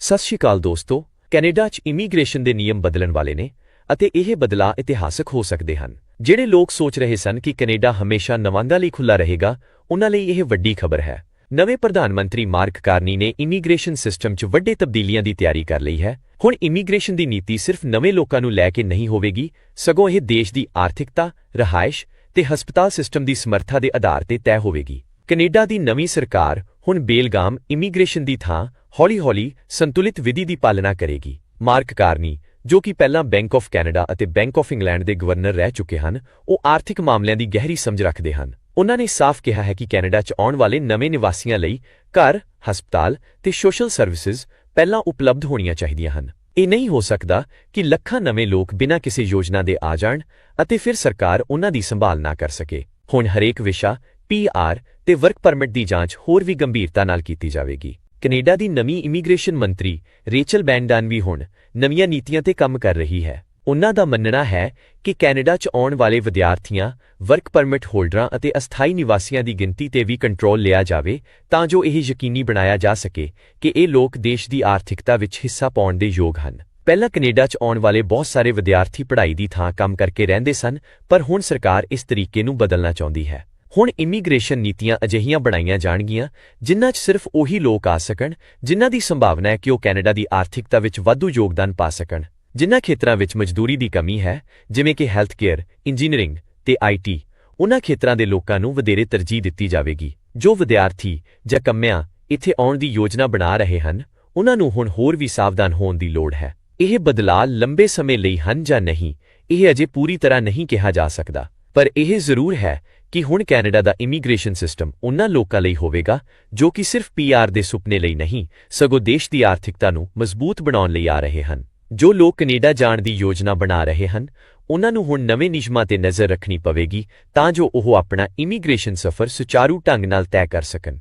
ਸਤਿ ਸ਼੍ਰੀ ਅਕਾਲ ਦੋਸਤੋ, ਕੈਨੇਡਾ 'ਚ ਇਮੀਗ੍ਰੇਸ਼ਨ ਦੇ ਨਿਯਮ ਬਦਲਣ ਵਾਲੇ ਨੇ ਅਤੇ ਇਹ ਬਦਲਾਅ ਇਤਿਹਾਸਕ ਹੋ ਸਕਦੇ ਹਨ। ਜਿਹੜੇ ਲੋਕ ਸੋਚ ਰਹੇ ਸਨ ਕਿ ਕੈਨੇਡਾ ਹਮੇਸ਼ਾ ਨਵਾਂਗਾ ਲਈ ਖੁੱਲਾ ਰਹੇਗਾ, ਉਹਨਾਂ ਲਈ ਇਹ ਵੱਡੀ ਖਬਰ ਹੈ। ਨਵੇਂ ਪ੍ਰਧਾਨ ਮੰਤਰੀ ਮਾਰਕ ਕਾਰਨੀ ਨੇ ਇਮੀਗ੍ਰੇਸ਼ਨ ਸਿਸਟਮ 'ਚ ਵੱਡੇ ਤਬਦੀਲੀਆਂ ਦੀ ਤਿਆਰੀ ਕਰ ਲਈ ਹੈ। ਹੁਣ ਇਮੀਗ੍ਰੇਸ਼ਨ ਦੀ ਨੀਤੀ ਸਿਰਫ ਨਵੇਂ ਲੋਕਾਂ ਨੂੰ ਲੈ ਕੇ ਨਹੀਂ ਹੋਵੇਗੀ, ਸਗੋਂ ਇਹ ਦੇਸ਼ ਦੀ ਆਰਥਿਕਤਾ, ਰਹਾਇਸ਼ ਤੇ ਹਸਪਤਾਲ ਸਿਸਟਮ ਦੀ ਸਮਰੱਥਾ ਦੇ ਆਧਾਰ ਤੇ ਤੈਅ ਹੋਵੇਗੀ। ਕੈਨੇਡਾ ਦੀ ਨਵੀਂ ਸਰਕਾਰ ਹੁਣ ਬੇਲਗਾਮ ਇਮੀਗ੍ਰੇਸ਼ਨ ਦੀ ਥਾਂ ਹੌਲੀ-ਹੌਲੀ ਸੰਤੁਲਿਤ ਵਿਧੀ ਦੀ ਪਾਲਣਾ ਕਰੇਗੀ। ਮਾਰਕ ਕਾਰਨੀ, ਜੋ ਕਿ ਪਹਿਲਾਂ ਬੈਂਕ ਆਫ ਕੈਨੇਡਾ ਅਤੇ ਬੈਂਕ ਆਫ ਇੰਗਲੈਂਡ ਦੇ ਗਵਰਨਰ ਰਹਿ ਚੁੱਕੇ ਹਨ, ਉਹ ਆਰਥਿਕ ਮਾਮਲਿਆਂ ਦੀ ਗਹਿਰੀ ਸਮਝ ਰੱਖਦੇ ਹਨ। ਉਨ੍ਹਾਂ ਨੇ ਸਾਫ਼ ਕਿਹਾ ਹੈ ਕਿ ਕੈਨੇਡਾ 'ਚ ਆਉਣ ਵਾਲੇ ਨਵੇਂ ਨਿਵਾਸੀਆਂ ਲਈ ਘਰ, ਹਸਪਤਾਲ ਤੇ ਸੋਸ਼ਲ ਸਰਵਿਸਿਜ਼ ਪਹਿਲਾਂ ਉਪਲਬਧ ਹੋਣੀਆਂ ਚਾਹੀਦੀਆਂ ਹਨ। ਇਹ ਨਹੀਂ ਹੋ ਸਕਦਾ ਕਿ ਲੱਖਾਂ ਨਵੇਂ ਲੋਕ ਬਿਨਾਂ ਕਿਸੇ ਯੋਜਨਾ ਦੇ ਆ ਜਾਣ ਅਤੇ ਫਿਰ ਸਰਕਾਰ ਉਨ੍ਹਾਂ ਦੀ ਸੰਭਾਲ ਨਾ ਕਰ ਸਕੇ। ਹੁਣ ਹਰੇਕ ਵਿਸ਼ਾ ਪੀਆਰ ਤੇ ਵਰਕ ਪਰਮਿਟ ਦੀ ਜਾਂਚ ਹੋਰ ਵੀ ਗੰਭੀਰਤਾ ਨਾਲ ਕੀਤੀ ਜਾਵੇਗੀ। ਕੈਨੇਡਾ ਦੀ ਨਵੀਂ ਇਮੀਗ੍ਰੇਸ਼ਨ ਮੰਤਰੀ ਰੇਚਲ ਬੈਂਡਨ ਵੀ ਹੁਣ ਨਵੀਆਂ ਨੀਤੀਆਂ ਤੇ ਕੰਮ ਕਰ ਰਹੀ ਹੈ। ਉਨ੍ਹਾਂ ਦਾ ਮੰਨਣਾ ਹੈ ਕਿ ਕੈਨੇਡਾ 'ਚ ਆਉਣ ਵਾਲੇ ਵਿਦਿਆਰਥੀਆਂ, ਵਰਕ ਪਰਮਿਟ ਹੋਲਡਰਾਂ ਅਤੇ ਅਸਥਾਈ ਨਿਵਾਸੀਆਂ ਦੀ ਗਿਣਤੀ ਤੇ ਵੀ ਕੰਟਰੋਲ ਲਿਆ ਜਾਵੇ ਤਾਂ ਜੋ ਇਹ ਯਕੀਨੀ ਬਣਾਇਆ ਜਾ ਸਕੇ ਕਿ ਇਹ ਲੋਕ ਦੇਸ਼ ਦੀ ਆਰਥਿਕਤਾ ਵਿੱਚ ਹਿੱਸਾ ਪਾਉਣ ਦੇ ਯੋਗ ਹਨ। ਪਹਿਲਾਂ ਕੈਨੇਡਾ 'ਚ ਆਉਣ ਵਾਲੇ ਬਹੁਤ ਸਾਰੇ ਵਿਦਿਆਰਥੀ ਪੜ੍ਹਾਈ ਦੀ ਥਾਂ ਕੰਮ ਕਰਕੇ ਰਹਿੰਦੇ ਸਨ, ਪਰ ਹੁਣ ਸਰਕਾਰ ਇਸ ਤਰੀਕੇ ਨੂੰ ਬਦਲਣਾ ਚਾਹੁੰਦੀ ਹੈ। ਹੁਣ ਇਮੀਗ੍ਰੇਸ਼ਨ ਨੀਤੀਆਂ ਅਜਿਹੀਆਂ ਬਣਾਈਆਂ ਜਾਣਗੀਆਂ, ਜਿਨ੍ਹਾਂ 'ਚ ਸਿਰਫ ਉਹੀ ਲੋਕ ਆ ਸਕਣ, ਜਿਨ੍ਹਾਂ ਦੀ ਸੰਭਾਵਨਾ ਹੈ ਕਿ ਉਹ ਕੈਨੇਡਾ ਦੀ ਆਰਥਿਕਤਾ ਵਿੱਚ ਵਾਧੂ ਯੋਗਦਾਨ ਪਾ ਸਕਣ। ਜਿਨ੍ਹਾਂ ਖੇਤਰਾਂ ਵਿੱਚ ਮਜ਼ਦੂਰੀ ਦੀ ਕਮੀ ਹੈ, ਜਿਵੇਂ ਕਿ ਹੈਲਥ ਕੇਅਰ ਇੰਜੀਨੀਅਰਿੰਗ ਤੇ ਆਈਟੀ ਉਨ੍ਹਾਂ ਖੇਤਰਾਂ ਦੇ ਲੋਕਾਂ ਨੂੰ ਵਧੇਰੇ ਤਰਜੀਹ ਦਿੱਤੀ ਜਾਵੇਗੀ। ਜੋ ਵਿਦਿਆਰਥੀ ਜਾਂ ਕੰਮਿਆਂ ਇੱਥੇ ਆਉਣ ਦੀ ਯੋਜਨਾ ਬਣਾ ਰਹੇ ਹਨ ਉਹਨਾਂ ਨੂੰ ਹੁਣ ਹੋਰ ਵੀ ਸਾਵਧਾਨ ਹੋਣ ਦੀ ਲੋੜ ਹੈ। ਇਹ ਬਦਲਾਅ ਲੰਬੇ ਸਮੇਂ ਲਈ ਹਨ ਜਾਂ ਨਹੀਂ, ਇਹ ਅਜੇ ਪੂਰੀ ਤਰ੍ਹਾਂ ਨਹੀਂ ਕਿਹਾ ਜਾ ਸਕਦਾ, ਪਰ ਇਹ ਜ਼ਰੂਰ ਹੈ ਕਿ ਹੁਣ ਕੈਨੇਡਾ ਦਾ ਇਮੀਗ੍ਰੇਸ਼ਨ ਸਿਸਟਮ ਉਹਨਾਂ ਲੋਕਾਂ ਲਈ ਹੋਵੇਗਾ ਜੋ ਕਿ ਸਿਰਫ ਪੀਆਰ ਦੇ ਸੁਪਨੇ ਲਈ ਨਹੀਂ, ਸਗੋਂ ਦੇਸ਼ ਦੀ ਆਰਥਿਕਤਾ ਨੂੰ ਮਜ਼ਬੂਤ ਬਣਾਉਣ ਲਈ ਆ ਰਹੇ ਹਨ। ਜੋ ਲੋਕ ਕੈਨੇਡਾ ਜਾਣ ਦੀ ਯੋਜਨਾ ਬਣਾ ਰਹੇ ਹਨ ਉਨ੍ਹਾਂ ਨੂੰ ਹੁਣ ਨਵੇਂ ਨਿਯਮਾਂ ਤੇ ਨਜ਼ਰ ਰੱਖਣੀ ਪਵੇਗੀ ਤਾਂ ਜੋ ਉਹ ਆਪਣਾ ਇਮੀਗ੍ਰੇਸ਼ਨ ਸਫ਼ਰ ਸੁਚਾਰੂ ਢੰਗ ਨਾਲ ਤੈਅ ਕਰ ਸਕਣ।